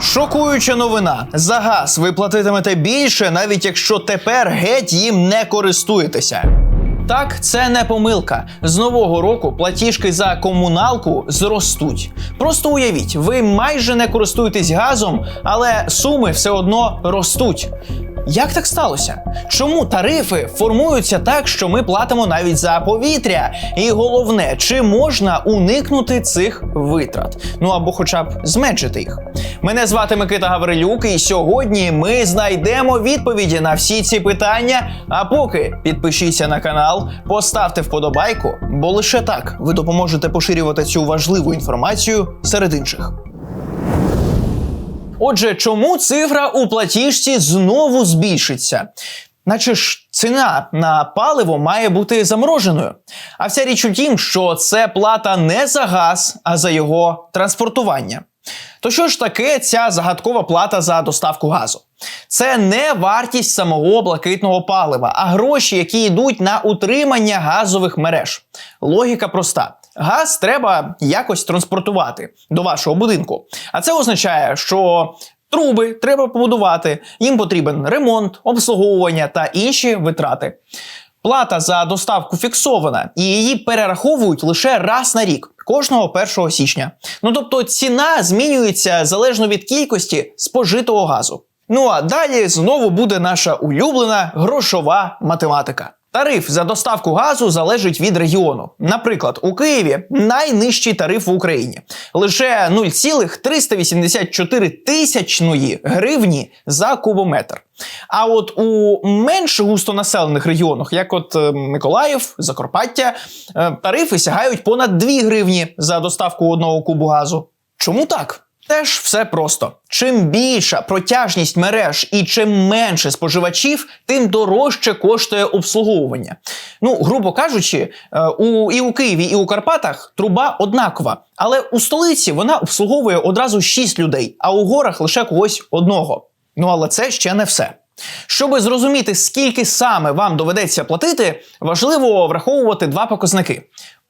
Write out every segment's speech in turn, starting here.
Шокуюча новина. За газ ви платитимете більше, навіть якщо тепер геть їм не користуєтеся. Так, це не помилка. З нового року платіжки за комуналку зростуть. Просто уявіть, ви майже не користуєтесь газом, але суми все одно ростуть. Як так сталося? Чому тарифи формуються так, що ми платимо навіть за повітря? І головне, чи можна уникнути цих витрат? Ну або хоча б зменшити їх. Мене звати Микита Гаврилюк, і сьогодні ми знайдемо відповіді на всі ці питання. А поки підпишіться на канал, поставте вподобайку, бо лише так ви допоможете поширювати цю важливу інформацію серед інших. Отже, чому цифра у платіжці знову збільшиться? Наче ж ціна на паливо має бути замороженою. А вся річ у тім, що це плата не за газ, а за його транспортування. То що ж таке ця загадкова плата за доставку газу? Це не вартість самого блакитного палива, а гроші, які йдуть на утримання газових мереж. Логіка проста. Газ треба якось транспортувати до вашого будинку. А це означає, що труби треба побудувати, їм потрібен ремонт, обслуговування та інші витрати. Плата за доставку фіксована, і її перераховують лише раз на рік, кожного 1 січня. Ну тобто ціна змінюється залежно від кількості спожитого газу. Ну а далі знову буде наша улюблена грошова математика. Тариф за доставку газу залежить від регіону. Наприклад, у Києві найнижчий тариф в Україні лише 0,384 тисячної гривні за кубометр. А от у менш густонаселених регіонах, як от е, Миколаїв, Закарпаття, е, тарифи сягають понад 2 гривні за доставку одного кубу газу. Чому так? Теж все просто. Чим більша протяжність мереж і чим менше споживачів, тим дорожче коштує обслуговування. Ну, грубо кажучи, е, у, і у Києві, і у Карпатах труба однакова, але у столиці вона обслуговує одразу 6 людей, а у горах лише когось одного. Ну але це ще не все. Щоби зрозуміти, скільки саме вам доведеться платити, важливо враховувати два показники: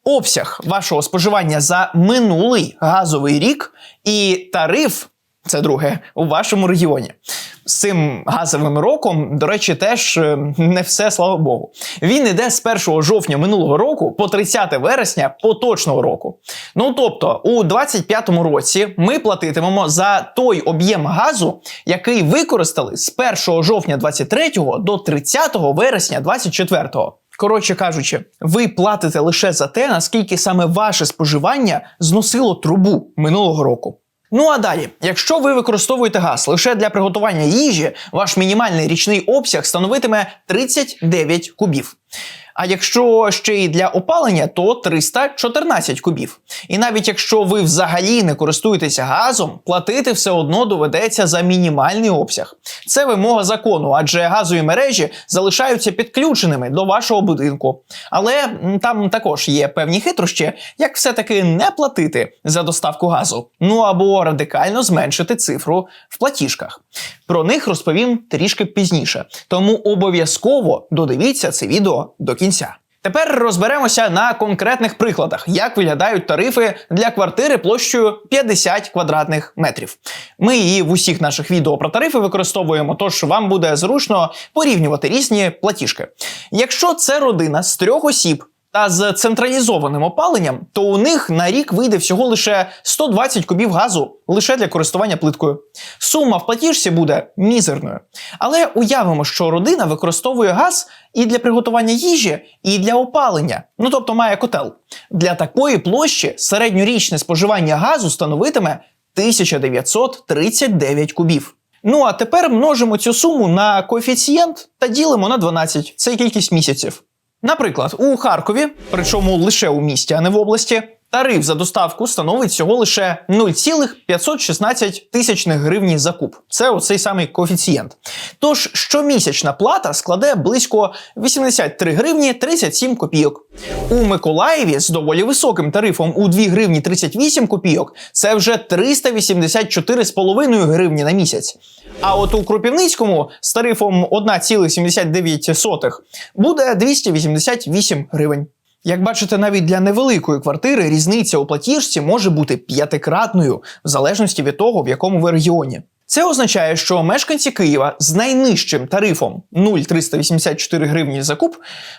обсяг вашого споживання за минулий газовий рік і тариф. Це друге у вашому регіоні. З цим газовим роком, до речі, теж е, не все, слава Богу. Він іде з 1 жовтня минулого року по 30 вересня поточного року. Ну тобто, у 25-му році ми платитимемо за той об'єм газу, який використали з 1 жовтня 23 до 30 вересня 24. Коротше кажучи, ви платите лише за те, наскільки саме ваше споживання зносило трубу минулого року. Ну а далі, якщо ви використовуєте газ лише для приготування їжі, ваш мінімальний річний обсяг становитиме 39 кубів. А якщо ще й для опалення, то 314 кубів. І навіть якщо ви взагалі не користуєтеся газом, платити все одно доведеться за мінімальний обсяг. Це вимога закону, адже газові мережі залишаються підключеними до вашого будинку. Але там також є певні хитрощі, як все-таки не платити за доставку газу. Ну або радикально зменшити цифру в платіжках. Про них розповім трішки пізніше. Тому обов'язково додивіться це відео до кінця. Тепер розберемося на конкретних прикладах, як виглядають тарифи для квартири площею 50 квадратних метрів. Ми її в усіх наших відео про тарифи використовуємо, тож вам буде зручно порівнювати різні платіжки. Якщо це родина з трьох осіб. Та з централізованим опаленням, то у них на рік вийде всього лише 120 кубів газу лише для користування плиткою. Сума в платіжці буде мізерною. Але уявимо, що родина використовує газ і для приготування їжі, і для опалення. Ну тобто має котел. Для такої площі середньорічне споживання газу становитиме 1939 кубів. Ну а тепер множимо цю суму на коефіцієнт та ділимо на 12. Це кількість місяців. Наприклад, у Харкові, причому лише у місті, а не в області, тариф за доставку становить всього лише 0,516 тисячних гривні за куб. Це оцей самий коефіцієнт. Тож щомісячна плата складе близько 83 гривні 37 копійок. У Миколаєві з доволі високим тарифом у 2 гривні 38 копійок це вже 384,5 гривні на місяць. А от у Кропівницькому з тарифом 1,79 буде 288 гривень. Як бачите, навіть для невеликої квартири різниця у платіжці може бути п'ятикратною, в залежності від того, в якому ви регіоні. Це означає, що мешканці Києва з найнижчим тарифом 0,384 гривні за куб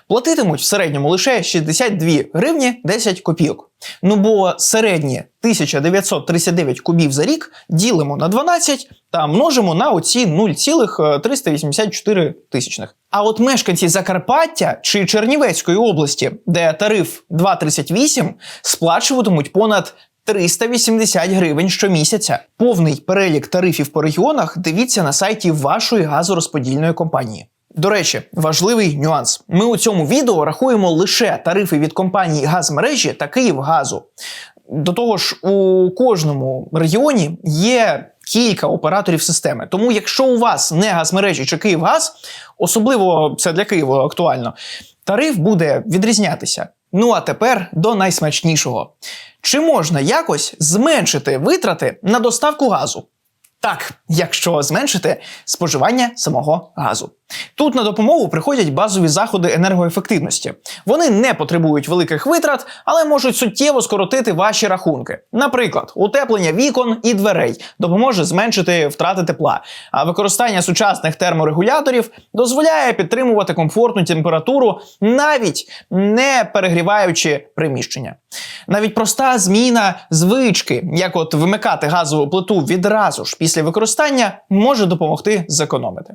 платитимуть в середньому лише 62 гривні 10 копійок. Ну бо середні 1939 кубів за рік ділимо на 12 та множимо на оці 0,384 тисячних. А от мешканці Закарпаття чи Чернівецької області, де тариф 2,38, сплачуватимуть понад 380 гривень щомісяця. Повний перелік тарифів по регіонах дивіться на сайті вашої газорозподільної компанії. До речі, важливий нюанс. Ми у цьому відео рахуємо лише тарифи від компанії газмережі та Київгазу. До того ж, у кожному регіоні є кілька операторів системи. Тому, якщо у вас не газмережі чи Київгаз, особливо це для Києва актуально, тариф буде відрізнятися. Ну а тепер до найсмачнішого. Чи можна якось зменшити витрати на доставку газу? Так, якщо зменшити споживання самого газу. Тут на допомогу приходять базові заходи енергоефективності. Вони не потребують великих витрат, але можуть суттєво скоротити ваші рахунки. Наприклад, утеплення вікон і дверей допоможе зменшити втрати тепла, а використання сучасних терморегуляторів дозволяє підтримувати комфортну температуру, навіть не перегріваючи приміщення. Навіть проста зміна звички, як от вимикати газову плиту відразу ж після використання, може допомогти зекономити.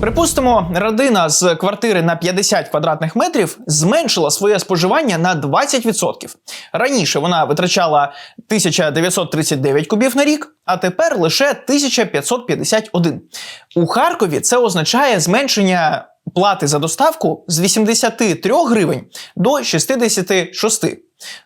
Припустимо, родина з квартири на 50 квадратних метрів зменшила своє споживання на 20%. Раніше вона витрачала 1939 кубів на рік, а тепер лише 1551. У Харкові це означає зменшення плати за доставку з 83 гривень до 66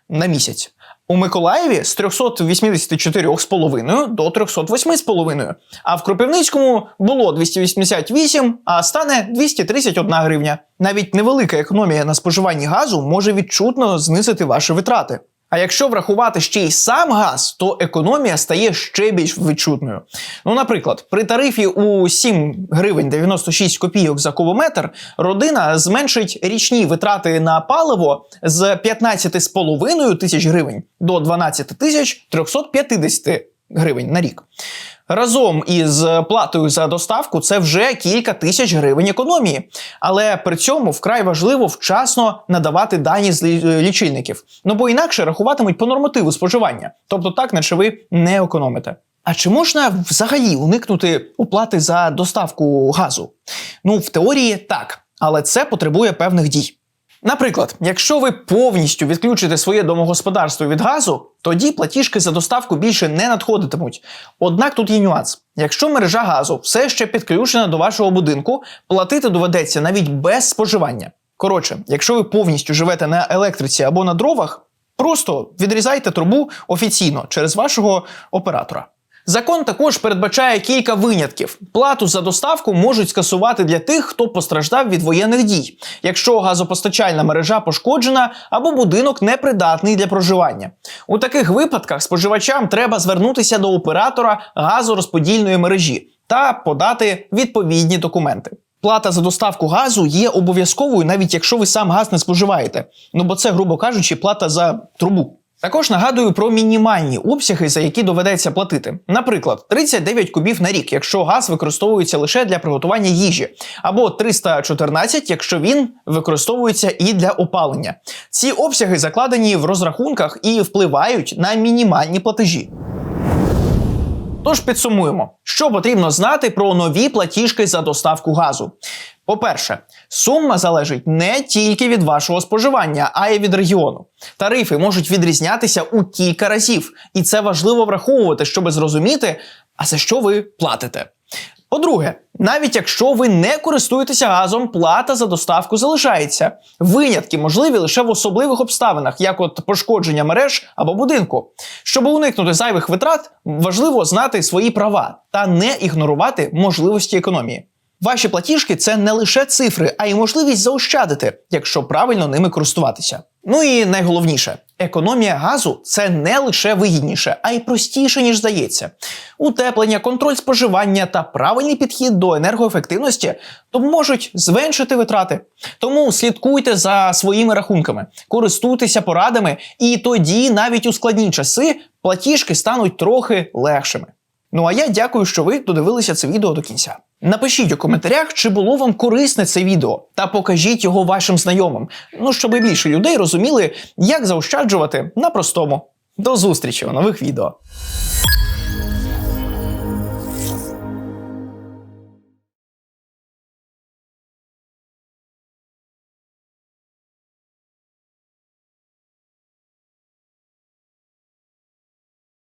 на місяць. У Миколаєві з 384,5 до 308,5, а в Кропивницькому було 288, а стане 231 гривня. Навіть невелика економія на споживанні газу може відчутно знизити ваші витрати. А якщо врахувати ще й сам газ, то економія стає ще більш відчутною. Ну, наприклад, при тарифі у 7 гривень 96 копійок за кубометр родина зменшить річні витрати на паливо з 15,5 тисяч гривень до 12 тисяч 350 гривень на рік. Разом із платою за доставку це вже кілька тисяч гривень економії. Але при цьому вкрай важливо вчасно надавати дані з лічильників. Ну бо інакше рахуватимуть по нормативу споживання, тобто так, наче ви не економите. А чи можна взагалі уникнути оплати за доставку газу? Ну, в теорії так, але це потребує певних дій. Наприклад, якщо ви повністю відключите своє домогосподарство від газу, тоді платіжки за доставку більше не надходитимуть. Однак тут є нюанс: якщо мережа газу все ще підключена до вашого будинку, платити доведеться навіть без споживання. Коротше, якщо ви повністю живете на електриці або на дровах, просто відрізайте трубу офіційно через вашого оператора. Закон також передбачає кілька винятків. Плату за доставку можуть скасувати для тих, хто постраждав від воєнних дій, якщо газопостачальна мережа пошкоджена або будинок непридатний для проживання. У таких випадках споживачам треба звернутися до оператора газорозподільної мережі та подати відповідні документи. Плата за доставку газу є обов'язковою, навіть якщо ви сам газ не споживаєте. Ну бо це, грубо кажучи, плата за трубу. Також нагадую про мінімальні обсяги, за які доведеться платити. Наприклад, 39 кубів на рік, якщо газ використовується лише для приготування їжі, або 314, якщо він використовується і для опалення. Ці обсяги закладені в розрахунках і впливають на мінімальні платежі. Тож підсумуємо, що потрібно знати про нові платіжки за доставку газу. По-перше, сума залежить не тільки від вашого споживання, а й від регіону. Тарифи можуть відрізнятися у кілька разів, і це важливо враховувати, щоб зрозуміти, а за що ви платите. По-друге, навіть якщо ви не користуєтеся газом, плата за доставку залишається. Винятки можливі лише в особливих обставинах, як от пошкодження мереж або будинку. Щоб уникнути зайвих витрат, важливо знати свої права та не ігнорувати можливості економії. Ваші платіжки це не лише цифри, а й можливість заощадити, якщо правильно ними користуватися. Ну і найголовніше, Економія газу це не лише вигідніше, а й простіше, ніж здається. Утеплення, контроль споживання та правильний підхід до енергоефективності допоможуть зменшити витрати. Тому слідкуйте за своїми рахунками, користуйтеся порадами, і тоді навіть у складні часи платіжки стануть трохи легшими. Ну а я дякую, що ви додивилися це відео до кінця. Напишіть у коментарях, чи було вам корисне це відео, та покажіть його вашим знайомим. Ну щоб більше людей розуміли, як заощаджувати на простому. До зустрічі у нових відео.